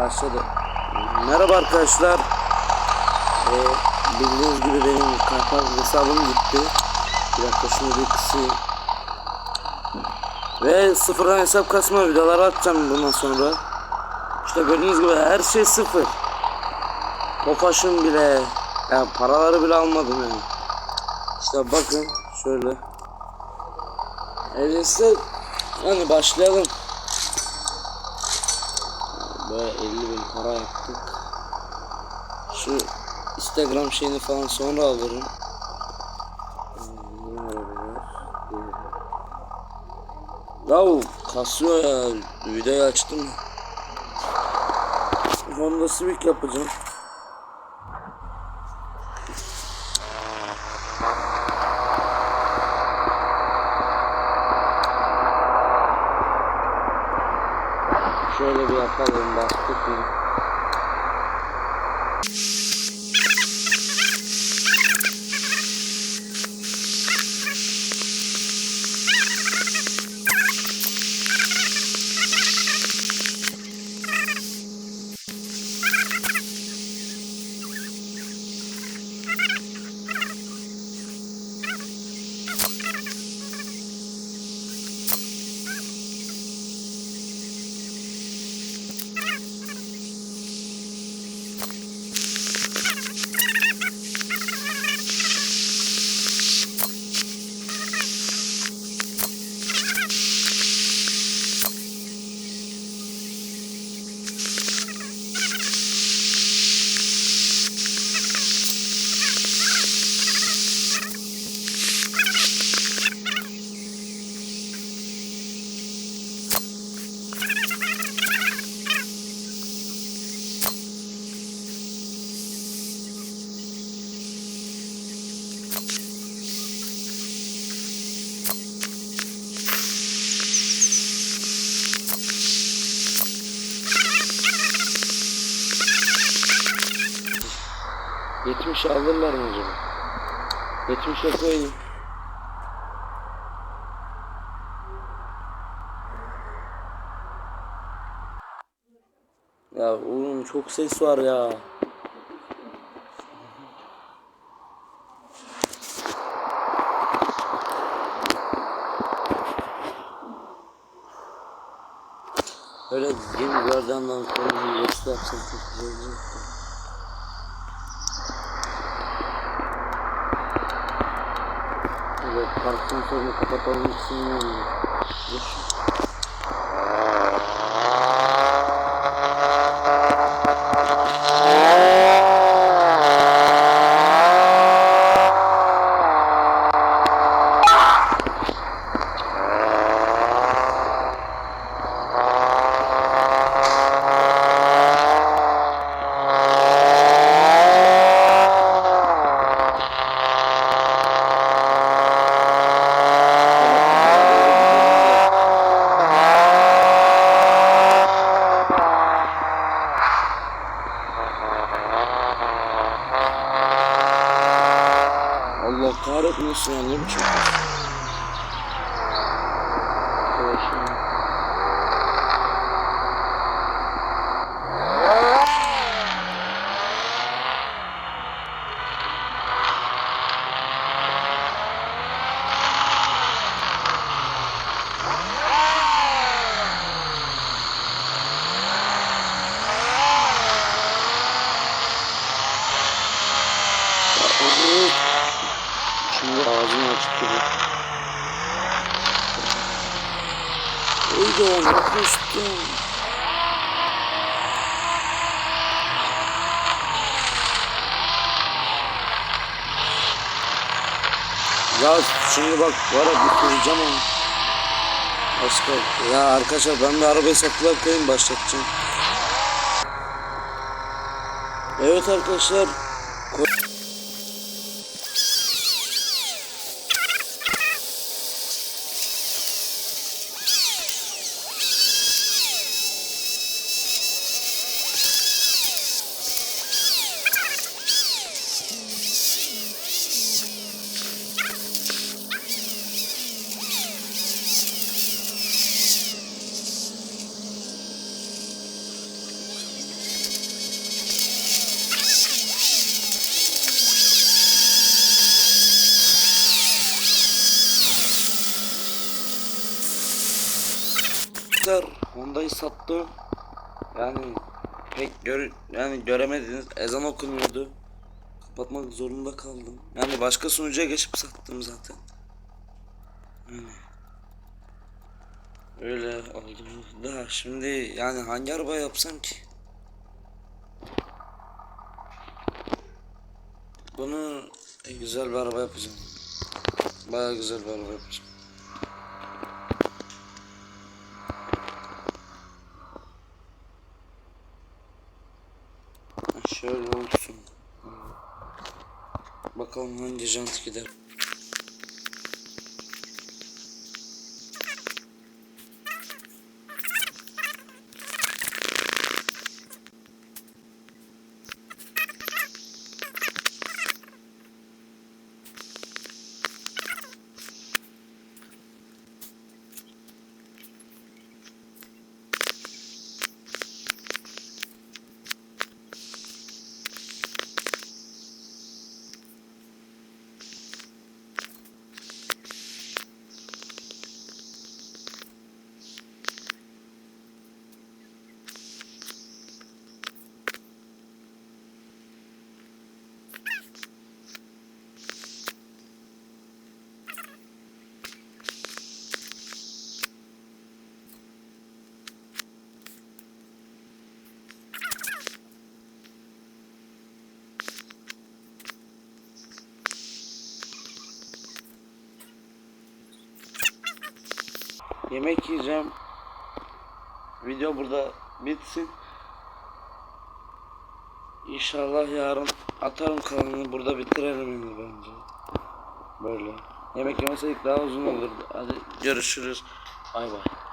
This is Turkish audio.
Başladı. Merhaba arkadaşlar. Ee, bildiğiniz gibi benim kartal hesabım gitti. Bir dakika şunu bir kısayım. Ve sıfırdan hesap kasma videoları atacağım bundan sonra. İşte gördüğünüz gibi her şey sıfır. Topaşım bile. Ya paraları bile almadım yani. İşte bakın şöyle. Öyleyse hani başlayalım. Böyle 50 bin para yaptık. Şu Instagram şeyini falan sonra alırım. Ee, Yahu kasıyor ya. Videoyu açtım. Honda Civic yapacağım. Yapalım bastık mı? Yetmiş alırlar mı acaba? Yetmişe koyayım. Ya oğlum çok ses var ya. Öyle yeni yerden konuyu göstersem çok güzel. Da. Evet, parktan sonra Allah kahretmesin ya ne biçim. Arkadaşım. Evet. Şimdi ağzını açıp duruyor. Oydu yaklaştım. Ya şimdi bak var ya bitireceğim onu. Başka ya arkadaşlar ben bir arabayı satılığa koyayım başlatacağım. Evet arkadaşlar Honda'yı sattım. Yani pek gör yani göremediniz ezan okunuyordu. Kapatmak zorunda kaldım. Yani başka sunucuya geçip sattım zaten. Yani. Öyle oldu da şimdi yani hangi araba yapsam ki? Bunu güzel bir araba yapacağım. Baya güzel bir araba yapacağım. Он дежанский да. Yemek yiyeceğim. Video burada bitsin. İnşallah yarın atarım kanalını burada bitirelim bence. Böyle. Yemek yemeseydik daha uzun olurdu. Hadi görüşürüz. Bay bay.